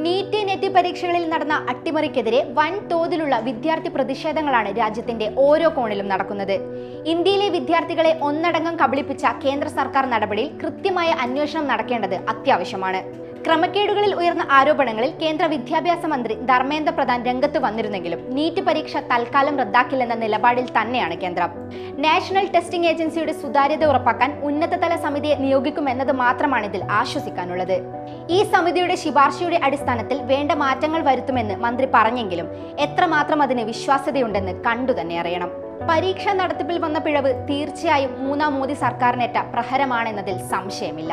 NEET net പരീക്ഷകളിൽ നടന്ന അട്ടിമറിക്കെതിരെ വൻ തോതിലുള്ള വിദ്യാർത്ഥി പ്രതിഷേധങ്ങളാണ് രാജ്യത്തിന്റെ ഓരോ കോണിലും നടക്കുന്നത്. ഇന്ത്യയിലെ വിദ്യാർത്ഥികളെ ഒന്നടങ്കം കബളിപ്പിച്ച കേന്ദ്ര സർക്കാർ നടപടിയിൽ കൃത്യമായ അന്വേഷണം നടക്കേണ്ടത് അത്യാവശ്യമാണ്. ക്രമക്കേടുകളിൽ ഉയർന്ന ആരോപണങ്ങളിൽ കേന്ദ്ര വിദ്യാഭ്യാസ മന്ത്രി ധർമ്മേന്ദ്ര പ്രധാൻ രംഗത്ത് വന്നിരുന്നെങ്കിലും നീറ്റ് പരീക്ഷ തൽക്കാലം റദ്ദാക്കില്ലെന്ന നിലപാടിൽ തന്നെയാണ് കേന്ദ്രം. നാഷണൽ ടെസ്റ്റിംഗ് ഏജൻസിയുടെ സുതാര്യത ഉറപ്പാക്കാൻ ഉന്നതതല സമിതിയെ നിയോഗിക്കുമെന്നത് മാത്രമാണ് ഇതിൽ ആശ്വസിക്കാനുള്ളത്. ഈ സമിതിയുടെ ശുപാർശയുടെ അടിസ്ഥാനത്തിൽ വേണ്ട മാറ്റങ്ങൾ വരുത്തുമെന്ന് മന്ത്രി പറഞ്ഞെങ്കിലും എത്രമാത്രം അതിന് വിശ്വാസ്യതയുണ്ടെന്ന് കണ്ടു തന്നെ അറിയണം. പരീക്ഷാ നടത്തിപ്പിൽ വന്ന പിഴവ് തീർച്ചയായും മൂന്നാം മോദി സർക്കാരിനേറ്റ പ്രഹരമാണെന്നതിൽ സംശയമില്ല.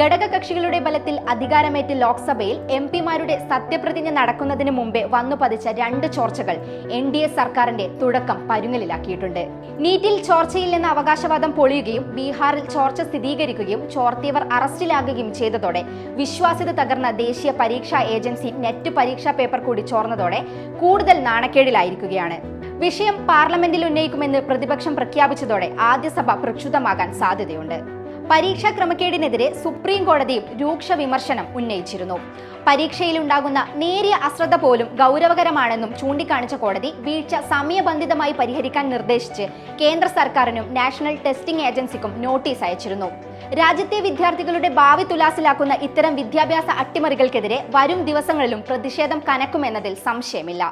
ഘടകകക്ഷികളുടെ ബലത്തിൽ അധികാരമേറ്റ് ലോക്സഭയിൽ എം പിമാരുടെ സത്യപ്രതിജ്ഞ നടക്കുന്നതിന് മുമ്പേ വന്നു പതിച്ച രണ്ട് ചോർച്ചകൾ എൻ ഡി എ സർക്കാരിന്റെ തുടക്കം പരുങ്ങലിലാക്കിയിട്ടുണ്ട്. നീറ്റിൽ ചോർച്ചയില്ലെന്ന അവകാശവാദം പൊളിയുകയും ബീഹാറിൽ ചോർച്ച സ്ഥിരീകരിക്കുകയും ചോർത്തിയവർ അറസ്റ്റിലാകുകയും ചെയ്തതോടെ വിശ്വാസ്യത തകർന്ന ദേശീയ പരീക്ഷാ ഏജൻസി നെറ്റ് പരീക്ഷാ പേപ്പർ കൂടി ചോർന്നതോടെ കൂടുതൽ നാണക്കേടിലായിരിക്കുകയാണ്. വിഷയം പാർലമെന്റിൽ ഉന്നയിക്കുമെന്ന് പ്രതിപക്ഷം പ്രഖ്യാപിച്ചതോടെ ആദ്യസഭ പ്രക്ഷുബ്ധമാകാൻ സാധ്യതയുണ്ട്. പരീക്ഷാ ക്രമക്കേടിനെതിരെ സുപ്രീം കോടതിയും രൂക്ഷ വിമർശനം ഉന്നയിച്ചിരുന്നു. പരീക്ഷയിലുണ്ടാകുന്ന നേരിയ അശ്രദ്ധ പോലും ഗൗരവകരമാണെന്നും ചൂണ്ടിക്കാണിച്ച കോടതി വീഴ്ച സമയബന്ധിതമായി പരിഹരിക്കാൻ നിർദ്ദേശിച്ച് കേന്ദ്ര സർക്കാരിനും നാഷണൽ ടെസ്റ്റിംഗ് ഏജൻസിക്കും നോട്ടീസ് അയച്ചിരുന്നു. രാജ്യത്തെ വിദ്യാർത്ഥികളുടെ ഭാവി തുലാസിലാക്കുന്ന ഇത്തരം വിദ്യാഭ്യാസ അട്ടിമറികൾക്കെതിരെ വരും ദിവസങ്ങളിലും പ്രതിഷേധം കനക്കുമെന്നതിൽ സംശയമില്ല.